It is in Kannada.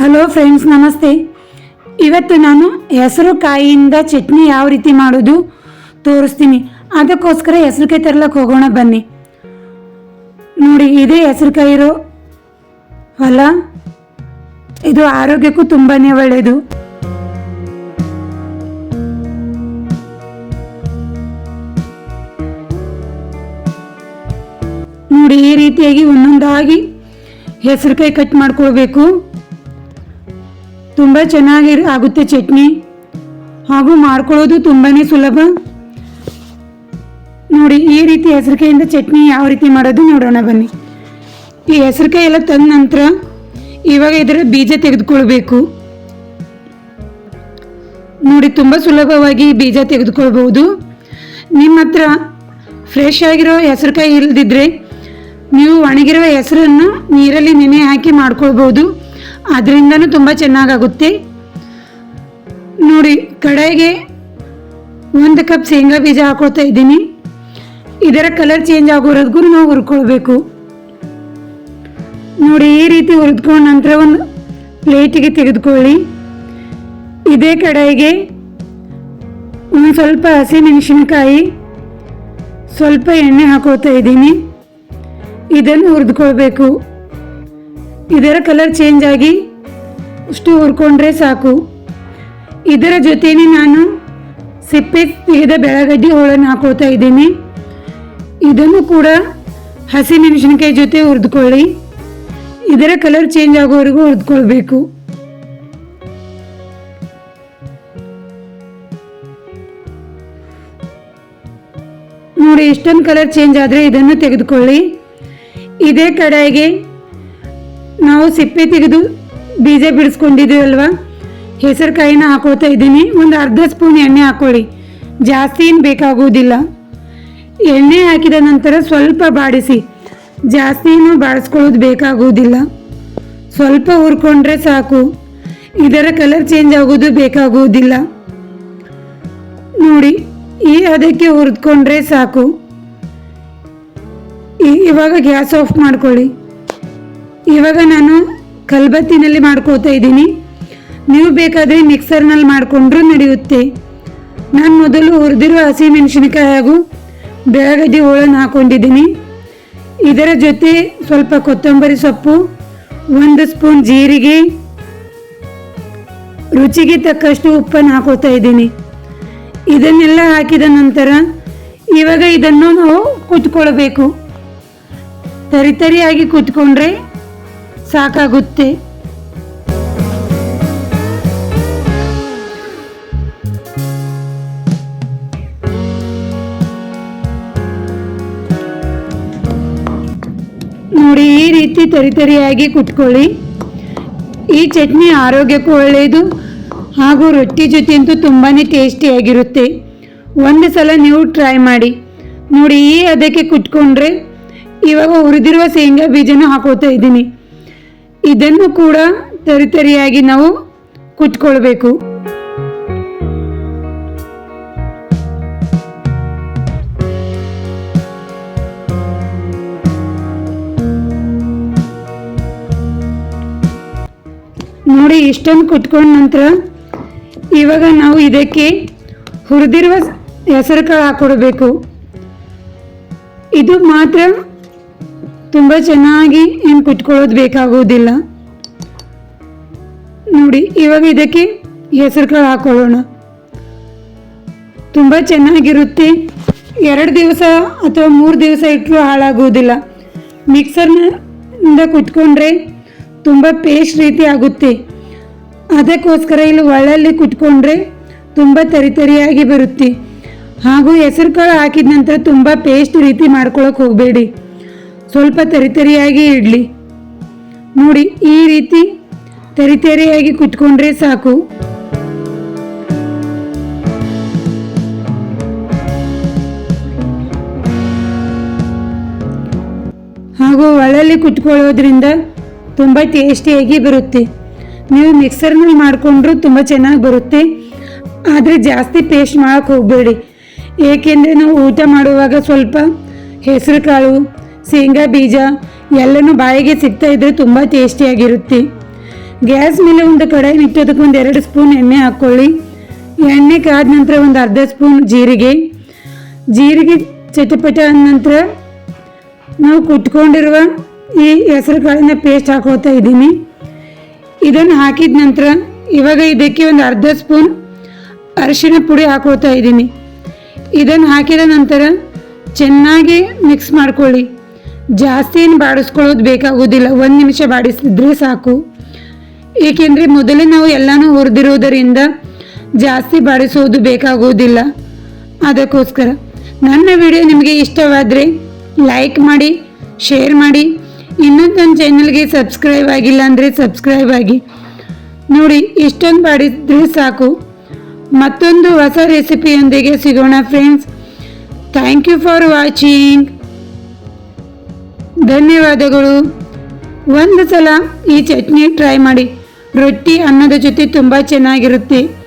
ಹಲೋ ಫ್ರೆಂಡ್ಸ್ ನಮಸ್ತೆ. ಇವತ್ತು ನಾನು ಹೆಸರು ಕಾಯಿಯಿಂದ ಚಟ್ನಿ ಯಾವ ರೀತಿ ಮಾಡೋದು ತೋರಿಸ್ತೀನಿ. ಅದಕ್ಕೋಸ್ಕರ ಹೆಸರುಕಾಯಿ ತರಲಕ್ಕೆ ಹೋಗೋಣ ಬನ್ನಿ. ನೋಡಿ, ಇದೇ ಹೆಸರುಕಾಯಿ ಇರೋ ಹೊಲ. ಇದು ಆರೋಗ್ಯಕ್ಕೂ ತುಂಬಾ ಒಳ್ಳೆಯದು ನೋಡಿ, ಈ ರೀತಿಯಾಗಿ ಒಂದೊಂದಾಗಿ ಹೆಸರುಕಾಯಿ ಕಟ್ ಮಾಡ್ಕೊಳ್ಬೇಕು. ತುಂಬ ಚೆನ್ನಾಗಿ ಆಗುತ್ತೆ ಚಟ್ನಿ. ಹಾಗೂ ಮಾಡ್ಕೊಳ್ಳೋದು ತುಂಬಾ ಸುಲಭ. ನೋಡಿ, ಈ ರೀತಿ ಹೆಸರುಕಾಯಿಂದ ಚಟ್ನಿ ಯಾವ ರೀತಿ ಮಾಡೋದು ನೋಡೋಣ ಬನ್ನಿ. ಈ ಹೆಸರುಕಾಯಿ ಎಲ್ಲ ತಂದ ನಂತರ ಇವಾಗ ಇದರ ಬೀಜ ತೆಗೆದುಕೊಳ್ಬೇಕು. ನೋಡಿ, ತುಂಬ ಸುಲಭವಾಗಿ ಬೀಜ ತೆಗೆದುಕೊಳ್ಬಹುದು. ನಿಮ್ಮ ಹತ್ರ ಫ್ರೆಶ್ ಆಗಿರೋ ಹೆಸರುಕಾಯಿ ಇಲ್ದಿದ್ರೆ ನೀವು ಒಣಗಿರುವ ಹೆಸರನ್ನು ನೀರಲ್ಲಿ ನೆನೆ ಹಾಕಿ ಮಾಡ್ಕೊಳ್ಬೋದು ಅದರಿಂದನೂ ತುಂಬ ಚೆನ್ನಾಗಾಗುತ್ತೆ. ನೋಡಿ ಕಡೆಗೆ ಒಂದು ಕಪ್ ಶೇಂಗಾ ಬೀಜ ಹಾಕೊಳ್ತಾ ಇದ್ದೀನಿ. ಇದರ ಕಲರ್ ಚೇಂಜ್ ಆಗೋವರೆಗೂ ನಾವು ಹುರ್ಕೊಳ್ಬೇಕು. ನೋಡಿ, ಈ ರೀತಿ ಹುರಿದ್ಕೊಂಡ ನಂತರ ಒಂದು ಪ್ಲೇಟಿಗೆ ತೆಗೆದುಕೊಳ್ಳಿ. ಇದೇ ಕಡೆಗೆ ಒಂದು ಸ್ವಲ್ಪ ಹಸಿಮೆಣಸಿನಕಾಯಿ ಸ್ವಲ್ಪ ಎಣ್ಣೆ ಹಾಕೋತಾ ಇದ್ದೀನಿ. ಇದನ್ನು ಹುರಿದುಕೊಳ್ಬೇಕು. ಇದರ ಕಲರ್ ಚೇಂಜ್ ಆಗಿ ಅಷ್ಟು ಹುರ್ಕೊಂಡ್ರೆ ಸಾಕು. ಇದರ ಜೊತೆನೇ ನಾನು ಸಿಪ್ಪೆ ತೆಗೆದ ಬೆಳಗಡ್ಡಿ ಹೋಳನ್ನು ಹಾಕೋತಾ ಇದ್ದೀನಿ. ಇದನ್ನು ಕೂಡ ಹಸಿಮೆಣಸಿನಕಾಯಿ ಜೊತೆ ಹುರಿದುಕೊಳ್ಳಿ. ಇದರ ಕಲರ್ ಚೇಂಜ್ ಆಗೋವರೆಗೂ ಹುರಿದುಕೊಳ್ಬೇಕು. ನೋಡಿ ಇಷ್ಟೊಂದು ಕಲರ್ ಚೇಂಜ್ ಆದರೆ ಇದನ್ನು ತೆಗೆದುಕೊಳ್ಳಿ. ಇದೇ ಕಡೆಗೆ ನಾವು ಸಿಪ್ಪೆ ತೆಗೆದು ಬೀಜ ಬಿಡಿಸ್ಕೊಂಡಿದ್ದೀವಲ್ವ ಹೆಸರುಕಾಯಿನ ಹಾಕೋತಾ ಇದ್ದೀನಿ. ಒಂದು ಅರ್ಧ ಸ್ಪೂನ್ ಎಣ್ಣೆ ಹಾಕೊಳ್ಳಿ. ಜಾಸ್ತಿ ಏನು ಬೇಕಾಗುವುದಿಲ್ಲ. ಎಣ್ಣೆ ಹಾಕಿದ ನಂತರ ಸ್ವಲ್ಪ ಬಾಡಿಸಿ. ಜಾಸ್ತಿನೂ ಬಾಡಿಸ್ಕೊಳ್ಳೋದು ಬೇಕಾಗುವುದಿಲ್ಲ. ಸ್ವಲ್ಪ ಹುರ್ಕೊಂಡ್ರೆ ಸಾಕು. ಇದರ ಕಲರ್ ಚೇಂಜ್ ಆಗೋದು ಬೇಕಾಗುವುದಿಲ್ಲ. ನೋಡಿ, ಈ ಅದಕ್ಕೆ ಹುರಿದ್ಕೊಂಡ್ರೆ ಸಾಕು. ಇವಾಗ ಗ್ಯಾಸ್ ಆಫ್ ಮಾಡ್ಕೊಳ್ಳಿ. ಇವಾಗ ನಾನು ಕಲ್ಬತ್ತಿನಲ್ಲಿ ಮಾಡ್ಕೋತಾ ಇದ್ದೀನಿ. ನೀವು ಬೇಕಾದರೆ ಮಿಕ್ಸರ್ನಲ್ಲಿ ಮಾಡಿಕೊಂಡ್ರೂ ನಡೆಯುತ್ತೆ. ನಾನು ಮೊದಲು ಹುರಿದಿರುವ ಹಸಿಮೆಣಸಿನಕಾಯಿ ಹಾಗೂ ಬೆಳಗಡ್ಡೆ ಹೋಳನ್ನು ಹಾಕೊಂಡಿದ್ದೀನಿ. ಇದರ ಜೊತೆ ಸ್ವಲ್ಪ ಕೊತ್ತಂಬರಿ ಸೊಪ್ಪು, ಒಂದು ಸ್ಪೂನ್ ಜೀರಿಗೆ, ರುಚಿಗೆ ತಕ್ಕಷ್ಟು ಉಪ್ಪನ್ನು ಹಾಕೋತಾ ಇದ್ದೀನಿ. ಇದನ್ನೆಲ್ಲ ಹಾಕಿದ ನಂತರ ಇವಾಗ ಇದನ್ನು ನಾವು ಕುತ್ಕೊಳ್ಬೇಕು. ತರಿತರಿಯಾಗಿ ಕುತ್ಕೊಂಡ್ರೆ ಸಾಕಾಗುತ್ತೆ. ನೋಡಿ, ಈ ರೀತಿ ತರಿತರಿಯಾಗಿ ಕುಟ್ಕೊಳ್ಳಿ. ಈ ಚಟ್ನಿ ಆರೋಗ್ಯಕ್ಕೂ ಒಳ್ಳೆಯದು ಹಾಗೂ ರೊಟ್ಟಿ ಜೊತೆ ಅಂತೂ ತುಂಬಾ ಟೇಸ್ಟಿಯಾಗಿರುತ್ತೆ. ಒಂದು ಸಲ ನೀವು ಟ್ರೈ ಮಾಡಿ. ನೋಡಿ, ಈ ಅದಕ್ಕೆ ಕುಟ್ಕೊಂಡ್ರೆ ಇವಾಗ ಹುರಿದಿರುವ ಶೇಂಗಾ ಬೀಜನೂ ಹಾಕೋತಾ ಇದ್ದೀನಿ. ಇದನ್ನು ಕೂಡ ತರಿತರಿಯಾಗಿ ನಾವು ಕುಟ್ಕೊಳ್ಬೇಕು ನೋಡಿ, ಇಷ್ಟೊಂದು ಕುತ್ಕೊಂಡ ನಂತರ ಇವಾಗ ನಾವು ಇದಕ್ಕೆ ಹುರಿದಿರುವ ಹೆಸರು ಕಾಳು ಹಾಕೊಡ್ಬೇಕು. ಇದು ಮಾತ್ರ ತುಂಬ ಚೆನ್ನಾಗಿ ಏನು ಕುಟ್ಕೊಳ್ಳೋದು ಬೇಕಾಗೋದಿಲ್ಲ ನೋಡಿ, ಇವಾಗ ಇದಕ್ಕೆ ಹೆಸರು ಕಾಳು ಹಾಕೊಳ್ಳೋಣ. ತುಂಬ ಚೆನ್ನಾಗಿರುತ್ತೆ. ಎರಡು ದಿವಸ ಅಥವಾ ಮೂರು ದಿವಸ ಇಟ್ಟರು ಹಾಳಾಗುವುದಿಲ್ಲ. ಮಿಕ್ಸರ್ನಿಂದ ಕುಟ್ಕೊಂಡ್ರೆ ತುಂಬ ಪೇಸ್ಟ್ ರೀತಿ ಆಗುತ್ತೆ. ಅದಕ್ಕೋಸ್ಕರ ಇಲ್ಲಿ ಒಳ್ಳಲ್ಲಿ ಕುಟ್ಕೊಂಡ್ರೆ ತುಂಬ ತರಿತರಿಯಾಗಿ ಬರುತ್ತೆ. ಹಾಗೂ ಹೆಸರು ಕಾಳು ಹಾಕಿದ ನಂತರ ತುಂಬ ಪೇಸ್ಟ್ ರೀತಿ ಮಾಡ್ಕೊಳಕ್ಕೆ ಹೋಗಬೇಡಿ. ಸ್ವಲ್ಪ ತರಿತರಿಯಾಗಿ ಇಡಲಿ. ನೋಡಿ, ಈ ರೀತಿ ತರಿತರಿಯಾಗಿ ಕುತ್ಕೊಂಡ್ರೆ ಸಾಕು. ಹಾಗೂ ಒಳಲ್ಲಿ ಕುತ್ಕೊಳ್ಳೋದ್ರಿಂದ ತುಂಬ ಟೇಸ್ಟಿಯಾಗಿ ಬರುತ್ತೆ. ನೀವು ಮಿಕ್ಸರ್ನಲ್ಲಿ ಮಾಡಿಕೊಂಡ್ರೂ ತುಂಬ ಚೆನ್ನಾಗಿ ಬರುತ್ತೆ. ಆದರೆ ಜಾಸ್ತಿ ಪೇಸ್ಟ್ ಮಾಡೋಕ್ಕೆ ಹೋಗಬೇಡಿ. ಏಕೆಂದರೆ ನಾವು ಊಟ ಮಾಡುವಾಗ ಸ್ವಲ್ಪ ಹೆಸರು ಕಾಳು ಶೇಂಗಾ ಬೀಜ ಎಲ್ಲನೂ ಬಾಯಿಗೆ ಸಿಗ್ತಾ ಇದ್ರೆ ತುಂಬ ಟೇಸ್ಟಿಯಾಗಿರುತ್ತೆ. ಗ್ಯಾಸ್ ಮೇಲೆ ಒಂದು ಕಡಾಯಿ ಇಟ್ಟೋದಕ್ಕೆ ಒಂದು ಎರಡು ಸ್ಪೂನ್ ಎಣ್ಣೆ ಹಾಕ್ಕೊಳ್ಳಿ. ಎಣ್ಣೆ ಕಾದ ನಂತರ ಒಂದು ಅರ್ಧ ಸ್ಪೂನ್ ಜೀರಿಗೆ. ಜೀರಿಗೆ ಚಟಪಟ ಆದ ನಂತರ ನಾವು ಕುಟ್ಕೊಂಡಿರುವ ಈ ಹೆಸರು ಕಾಳಿನ ಪೇಸ್ಟ್ ಹಾಕೋತಾ ಇದ್ದೀನಿ. ಇದನ್ನು ಹಾಕಿದ ನಂತರ ಇವಾಗ ಇದಕ್ಕೆ ಒಂದು ಅರ್ಧ ಸ್ಪೂನ್ ಅರಿಶಿನ ಪುಡಿ ಹಾಕೋತಾ ಇದ್ದೀನಿ. ಇದನ್ನು ಹಾಕಿದ ನಂತರ ಚೆನ್ನಾಗಿ ಮಿಕ್ಸ್ ಮಾಡ್ಕೊಳ್ಳಿ. ಜಾಸ್ತಿ ಏನು ಬಾಡಿಸ್ಕೊಳ್ಳೋದು ಬೇಕಾಗೋದಿಲ್ಲ. ಒಂದು ನಿಮಿಷ ಬಾಡಿಸಿದ್ರೆ ಸಾಕು. ಏಕೆಂದರೆ ಮೊದಲೇ ನಾವು ಎಲ್ಲನೂ ಹುರಿದಿರೋದರಿಂದ ಜಾಸ್ತಿ ಬಾಡಿಸೋದು ಬೇಕಾಗೋದಿಲ್ಲ. ಅದಕ್ಕೋಸ್ಕರ ನನ್ನ ವಿಡಿಯೋ ನಿಮಗೆ ಇಷ್ಟವಾದರೆ ಲೈಕ್ ಮಾಡಿ, ಶೇರ್ ಮಾಡಿ. ಇನ್ನೂ ನನ್ನ ಚಾನಲ್ಗೆ ಸಬ್ಸ್ಕ್ರೈಬ್ ಆಗಿಲ್ಲ ಅಂದರೆ ಸಬ್ಸ್ಕ್ರೈಬ್ ಆಗಿ. ನೋಡಿ, ಇಷ್ಟೊಂದು ಬಾಡಿದ್ರೆ ಸಾಕು. ಮತ್ತೊಂದು ಹೊಸ ರೆಸಿಪಿಯೊಂದಿಗೆ ಸಿಗೋಣ friends thank you for watching ಧನ್ಯವಾದಗಳು. ಒಂದು ಸಲ ಈ ಚಟ್ನಿ ಟ್ರೈ ಮಾಡಿ. ರೊಟ್ಟಿ ಅನ್ನದ ಜೊತೆ ತುಂಬ ಚೆನ್ನಾಗಿರುತ್ತೆ.